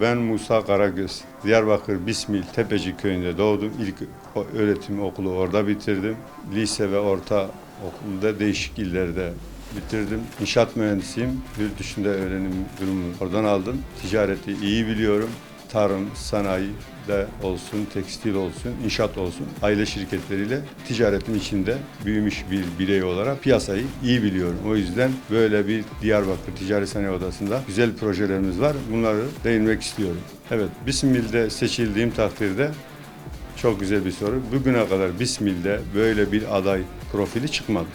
Ben Musa Karagöz. Diyarbakır Bismil Tepeci köyünde doğdum. İlk öğretim okulu orada bitirdim. Lise ve orta okulda değişik illerde bitirdim. İnşaat mühendisiyim. Yurt dışında öğrenim durumunu oradan aldım. Ticareti iyi biliyorum. Tarım, sanayi de olsun, tekstil olsun, inşaat olsun aile şirketleriyle ticaretin içinde büyümüş bir birey olarak piyasayı iyi biliyorum. O yüzden böyle bir Diyarbakır Ticaret Sanayi Odası'nda güzel projelerimiz var. Bunları değinmek istiyorum. Evet, Bismil'de seçildiğim takdirde çok güzel bir soru. Bugüne kadar Bismil'de böyle bir aday profili çıkmadı.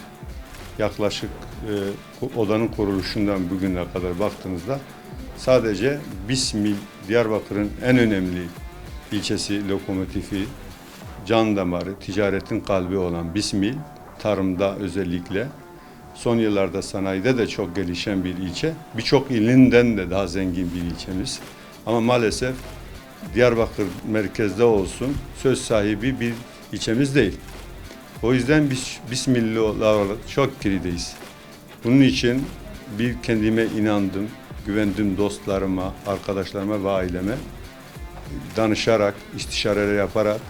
Yaklaşık e, odanın kuruluşundan bugüne kadar baktığınızda sadece Bismil Diyarbakır'ın en önemli ilçesi, lokomotifi, can damarı, ticaretin kalbi olan Bismil, tarımda özellikle son yıllarda sanayide de çok gelişen bir ilçe. Birçok ilinden de daha zengin bir ilçemiz. Ama maalesef Diyarbakır merkezde olsun söz sahibi bir ilçemiz değil. O yüzden biz Bismillah çok gerideyiz. Bunun için bir kendime inandım, güvendim dostlarıma, arkadaşlarıma ve aileme danışarak, istişareler yaparak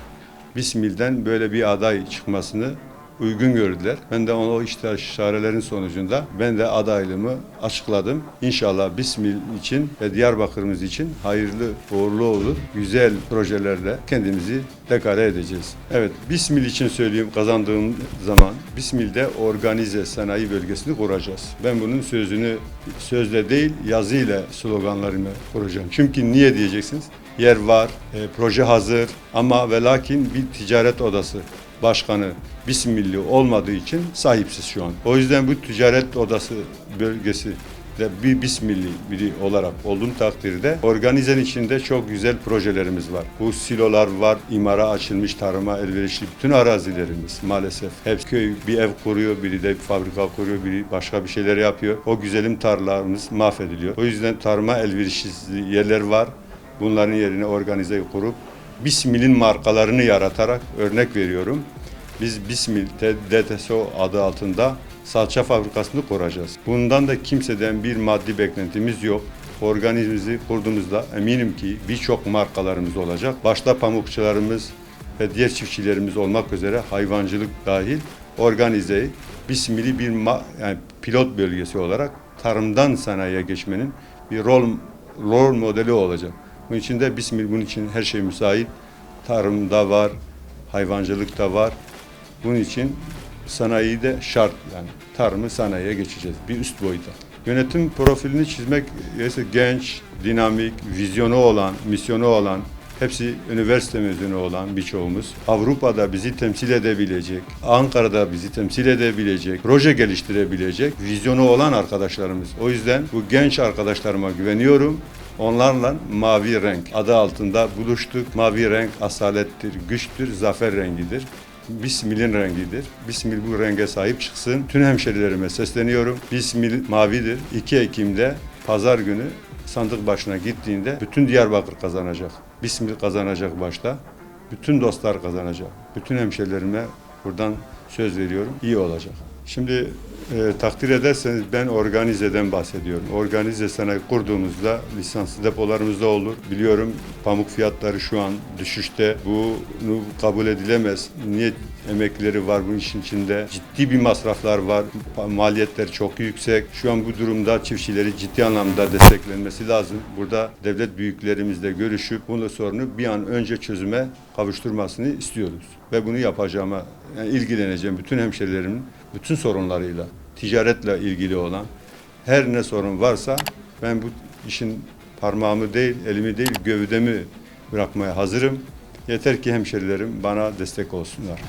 Bismil'den böyle bir aday çıkmasını uygun gördüler. Ben de o istişarelerin sonucunda ben de adaylığımı açıkladım. İnşallah Bismil için ve Diyarbakır'ımız için hayırlı, uğurlu olur. Güzel projelerle kendimizi dekare edeceğiz. Evet, Bismil için söyleyeyim kazandığım zaman Bismil'de organize sanayi bölgesini kuracağız. Ben bunun sözünü sözle değil yazıyla sloganlarımı kuracağım. Çünkü niye diyeceksiniz? Yer var, e, proje hazır ama ve lakin bir ticaret odası başkanı Bismilli olmadığı için sahipsiz şu an. O yüzden bu ticaret odası bölgesi de bir Bismilli biri olarak olduğum takdirde organizenin içinde çok güzel projelerimiz var. Bu silolar var, imara açılmış tarıma elverişli bütün arazilerimiz maalesef. Hep köy bir ev kuruyor, biri de bir fabrika kuruyor, biri başka bir şeyler yapıyor. O güzelim tarlalarımız mahvediliyor. O yüzden tarıma elverişsiz yerler var. Bunların yerine organize kurup Bismil'in markalarını yaratarak örnek veriyorum. Biz Bismil DTSO adı altında salça fabrikasını kuracağız. Bundan da kimseden bir maddi beklentimiz yok. Organizimizi kurduğumuzda eminim ki birçok markalarımız olacak. Başta pamukçularımız ve diğer çiftçilerimiz olmak üzere hayvancılık dahil organizeyi Bismil'i bir yani pilot bölgesi olarak tarımdan sanayiye geçmenin bir rol rol modeli olacak. Bunun için de Bismil bunun için her şey müsait. Tarımda var, hayvancılık da var. Bunun için sanayi de şart yani tarımı sanayiye geçeceğiz bir üst boyuta. Yönetim profilini çizmek gerekirse genç, dinamik, vizyonu olan, misyonu olan, hepsi üniversite mezunu olan birçoğumuz Avrupa'da bizi temsil edebilecek, Ankara'da bizi temsil edebilecek, proje geliştirebilecek vizyonu olan arkadaşlarımız. O yüzden bu genç arkadaşlarıma güveniyorum. Onlarla mavi renk adı altında buluştuk. Mavi renk asalettir, güçtür, zafer rengidir. Bismil'in rengidir. Bismil bu renge sahip çıksın. Tüm hemşerilerime sesleniyorum. Bismil mavidir. 2 Ekim'de pazar günü sandık başına gittiğinde bütün Diyarbakır kazanacak. Bismil kazanacak başta. Bütün dostlar kazanacak. Bütün hemşerilerime buradan söz veriyorum. İyi olacak. Şimdi e, takdir ederseniz ben organizeden bahsediyorum. Organize sanayi kurduğumuzda lisanslı depolarımız da olur. Biliyorum pamuk fiyatları şu an düşüşte. Bunu kabul edilemez. Niye emekleri var bu işin içinde? Ciddi bir masraflar var. Maliyetler çok yüksek. Şu an bu durumda çiftçileri ciddi anlamda desteklenmesi lazım. Burada devlet büyüklerimizle görüşüp bunu sorunu bir an önce çözüme kavuşturmasını istiyoruz. Ve bunu yapacağıma yani ilgileneceğim bütün hemşerilerimin bütün sorunlarıyla, ticaretle ilgili olan her ne sorun varsa ben bu işin parmağımı değil, elimi değil, gövdemi bırakmaya hazırım. Yeter ki hemşerilerim bana destek olsunlar.